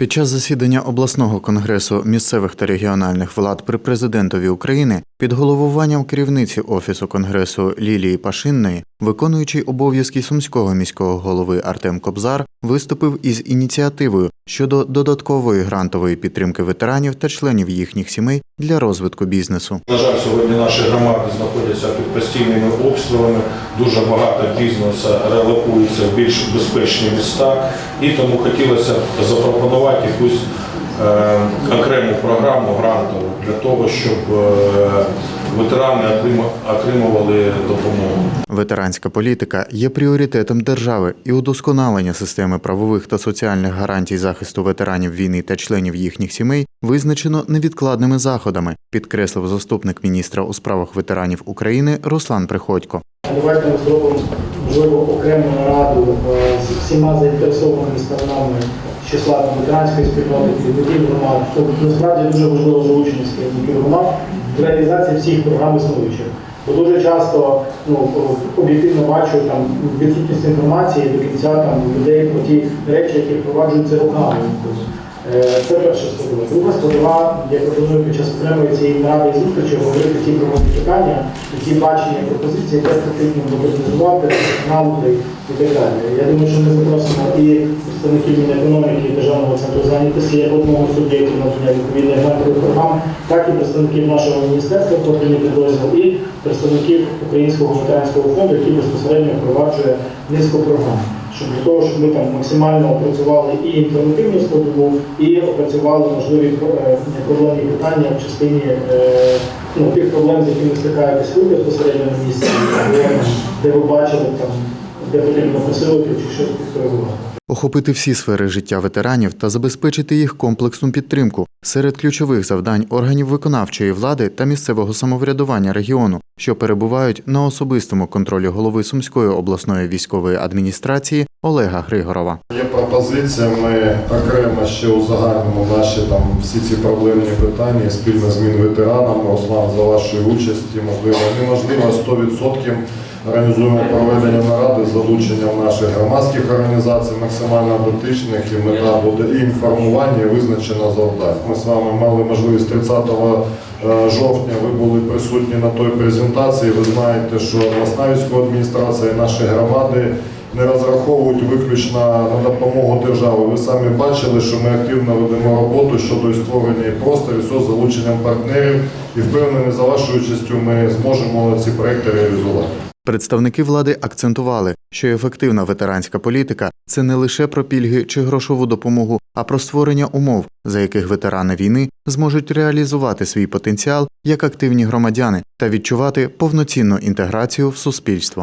Під час засідання обласного конгресу місцевих та регіональних влад при президентові України під головуванням керівниці офісу конгресу Лілії Пашинної, виконуючий обов'язки сумського міського голови Артем Кобзар, виступив із ініціативою щодо додаткової грантової підтримки ветеранів та членів їхніх сімей для розвитку бізнесу. На жаль, сьогодні наші громади знаходяться під постійними обстрілами. Дуже багато бізнесу релокується в більш безпечні міста, і тому хотілося запропонувати якусь е, окрему програму грантову для того, щоб е, ветерани отримували допомогу. Ветеранська політика є пріоритетом держави і удосконалення системи правових та соціальних гарантій захисту ветеранів війни та членів їхніх сімей визначено невідкладними заходами, підкреслив заступник міністра у справах ветеранів України Руслан Приходько. Давайте ми зробимо можливо окрему нараду е, з всіма заінтересованими сторонами числа ветеранської спільноти, громад. Тобто насправді дуже важливо залученість керівників громад реалізації всіх програм існуючих. Бо дуже часто ну, об'єктивно бачу там відсутність інформації до кінця там людей про ті речі, які впроваджуються руками. Е, Це перша складова. Друга складова, я пропоную під час окремої цієї наради зустрічі говорити ті проблемні питання, які бачення пропозиції, як потрібно модернізувати, канали і так далі. Я думаю, що ми запросимо і представників Мінекономіки і Державного центру зайнятості як одного суб'єкту надання відповідних грантових програм, так і представників нашого міністерства профільний підрозділ і представників Українського ветеранського фонду, який безпосередньо впроваджує низку програм щоб для того, щоб ми там максимально опрацювали і інформативну складову, і опрацювали можливі е, проблемні питання в частині е, ну, тих проблем, з якими стикаєтесь ви безпосередньо на місці, де, ви бачили там, де потрібно посилити чи щось підкоригувати. Охопити всі сфери життя ветеранів та забезпечити їх комплексну підтримку серед ключових завдань органів виконавчої влади та місцевого самоврядування регіону, що перебувають на особистому контролі голови Сумської обласної військової адміністрації Олега Григорова. Є пропозиція, ми окремо ще узагальнимо наші там всі ці проблемні питання спільно з Мінветераном, Руслан, за вашої участі, можливо, неможливо 100% організуємо проведення наради з залученням наших громадських організацій, максимально дотичних, і мета буде і інформування, і визначено завдань. Ми з вами мали можливість 30 е, жовтня, ви були присутні на той презентації. Ви знаєте, що обласна військова адміністрація і наші громади не розраховують виключно на допомогу держави. Ви самі бачили, що ми активно ведемо роботу щодо створення і просторів з залученням партнерів. І впевнений, за вашою участю ми зможемо ці проекти реалізувати. Представники влади акцентували, що ефективна ветеранська політика це не лише про пільги чи грошову допомогу, а про створення умов, за яких ветерани війни зможуть реалізувати свій потенціал як активні громадяни та відчувати повноцінну інтеграцію в суспільство.